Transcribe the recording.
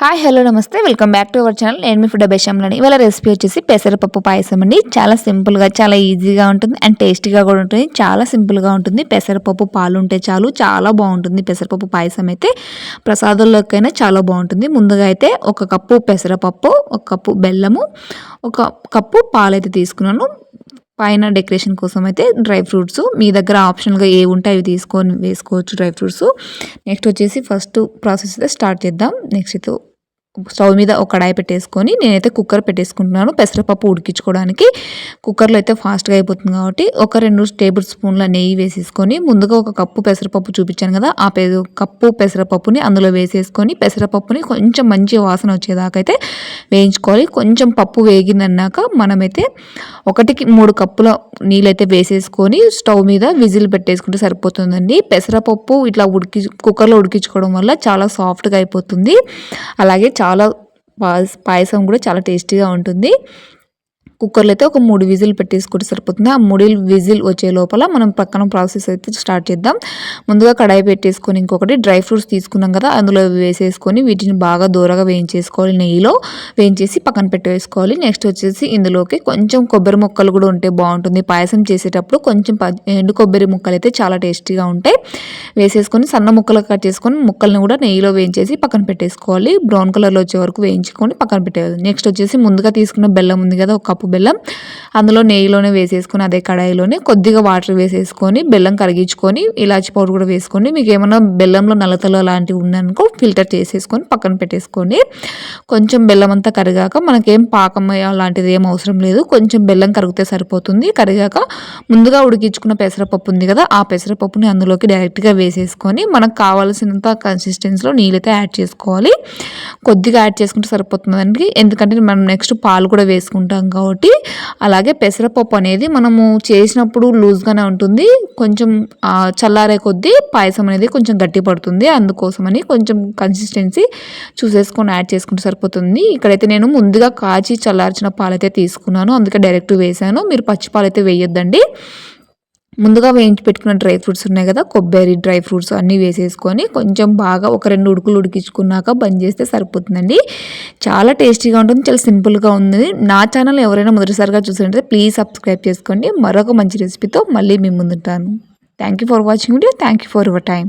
Hi hello namaste. Welcome back to our channel నేను మీ food అభిషంలోని ఇవాళ రెసిపీ వచ్చేసి పెసరపప్పు పాయసం అండి. చాలా సింపుల్గా చాలా ఈజీగా ఉంటుంది అండ్ టేస్టీగా కూడా ఉంటుంది. చాలా సింపుల్గా ఉంటుంది. పెసరపప్పు పాలు ఉంటే చాలు. చాలా బాగుంటుంది పెసరపప్పు పాయసం అయితే. ప్రసాదంలోకైనా చాలా బాగుంటుంది. ముందుగా అయితే ఒక కప్పు పెసరపప్పు ఒక కప్పు బెల్లము ఒక కప్పు పాలు అయితే తీసుకున్నాను. పైన డెకరేషన్ కోసం అయితే డ్రై ఫ్రూట్స్ మీ దగ్గర ఆప్షన్గా ఏ ఉంటే అవి తీసుకొని వేసుకోవచ్చు డ్రై ఫ్రూట్స్. నెక్స్ట్ వచ్చేసి ఫస్ట్ ప్రాసెస్ అయితే స్టార్ట్ చేద్దాం. నెక్స్ట్ అయితే స్టవ్ మీద ఒక కడాయి పెట్టేసుకొని నేనైతే కుక్కర్ పెట్టేసుకుంటున్నాను పెసరపప్పు ఉడికించుకోవడానికి. కుక్కర్లో అయితే ఫాస్ట్గా అయిపోతుంది కాబట్టి ఒక రెండు టేబుల్ స్పూన్ల నెయ్యి వేసేసుకొని ముందుగా ఒక కప్పు పెసరపప్పు చూపించాను కదా ఆ పె కప్పు పెసరపప్పుని అందులో వేసేసుకొని పెసరపప్పుని కొంచెం మంచి వాసన వచ్చేదాకా అయితే వేయించుకోవాలి. కొంచెం పప్పు వేగిందన్నాక మనమైతే ఒకటికి మూడు కప్పుల నీళ్ళైతే వేసేసుకొని స్టవ్ మీద విజిల్ పెట్టేసుకుంటే సరిపోతుందండి. పెసరపప్పు ఇట్లా ఉడికి కుక్కర్లో ఉడికించుకోవడం వల్ల చాలా సాఫ్ట్గా అయిపోతుంది. అలాగే చాలా పాయసం కూడా చాలా టేస్టీగా ఉంటుంది. కుక్కర్లో అయితే ఒక మూడు విజిల్ పెట్టేసుకుంటే సరిపోతుంది. ఆ మూడు విజిల్ వచ్చే లోపల మనం పక్కన ప్రాసెస్ అయితే స్టార్ట్ చేద్దాం. ముందుగా కడాయి పెట్టేసుకొని ఇంకొకటి డ్రై ఫ్రూట్స్ తీసుకున్నాం కదా అందులో వేసేసుకొని వీటిని బాగా దూరగా వేయించేసుకోవాలి నెయ్యిలో. వేయించేసి పక్కన పెట్టేసుకోవాలి. నెక్స్ట్ వచ్చేసి ఇందులోకి కొంచెం కొబ్బరి ముక్కలు కూడా ఉంటే బాగుంటుంది. పాయసం చేసేటప్పుడు కొంచెం ఎండు కొబ్బరి ముక్కలు అయితే చాలా టేస్టీగా ఉంటాయి. వేసేసుకొని సన్న ముక్కలు కట్ చేసుకొని ముక్కల్ని కూడా నెయ్యిలో వేయించేసి పక్కన పెట్టేసుకోవాలి. బ్రౌన్ కలర్లో వచ్చే వరకు వేయించుకొని పక్కన పెట్టేయాలి. నెక్స్ట్ వచ్చేసి ముందుగా తీసుకున్న బెల్లం ఉంది కదా ఒక కప్పు బెల్లం. అందులో నెయ్యిలోనే వేసేసుకొని అదే కడాయిలోనే కొద్దిగా వాటర్ వేసేసుకొని బెల్లం కరిగించుకొని ఇలాచి పౌడర్ కూడా వేసుకొని మీకు ఏమైనా బెల్లంలో నలతలు అలాంటివి ఉందనుకో ఫిల్టర్ చేసేసుకొని పక్కన పెట్టేసుకొని కొంచెం బెల్లం అంతా కరిగాక మనకేం పాకం లాంటిది ఏం అవసరం లేదు. కొంచెం బెల్లం కరిగితే సరిపోతుంది. కరిగాక ముందుగా ఉడికించుకున్న పెసరపప్పు ఉంది కదా ఆ పెసరపప్పుని అందులోకి డైరెక్ట్గా వేసేసుకొని మనకు కావాల్సినంత కన్సిస్టెన్సీలో నీళ్ళైతే యాడ్ చేసుకోవాలి. కొద్దిగా యాడ్ చేసుకుంటే సరిపోతుందండి ఎందుకంటే మనం నెక్స్ట్ పాలు కూడా వేసుకుంటాం కాబట్టి. అలాగే పెసరపప్పు అనేది మనము చేసినప్పుడు లూజ్గానే ఉంటుంది. కొంచెం చల్లారే కొద్దీ పాయసం అనేది కొంచెం గట్టి పడుతుంది అందుకోసమని కొంచెం కన్సిస్టెన్సీ చూసేసుకొని యాడ్ చేసుకుంటే సరిపోతుంది. ఇక్కడ ఇక్కడైతే నేను ముందుగా కాచి చల్లార్చిన పాలైతే తీసుకున్నాను. అందుకే డైరెక్ట్ వేసాను మీరు పచ్చి పాలైతే వేయొద్దండి. ముందుగా వేయించి పెట్టుకున్న డ్రై ఫ్రూట్స్ ఉన్నాయి కదా కొబ్బరి డ్రై ఫ్రూట్స్ అన్నీ వేసేసుకొని కొంచెం బాగా ఒక రెండు ఉడుకులు ఉడికించుకున్నాక బంద్ చేస్తే సరిపోతుందండి. చాలా టేస్టీగా ఉంటుంది చాలా సింపుల్గా ఉంది. నా ఛానల్ ఎవరైనా మొదటిసారిగా చూసినట్లయితే ప్లీజ్ సబ్స్క్రైబ్ చేసుకోండి. మరొక మంచి రెసిపీతో మళ్ళీ మీ ముందుంటాను. Thank you for watching video thank you for your time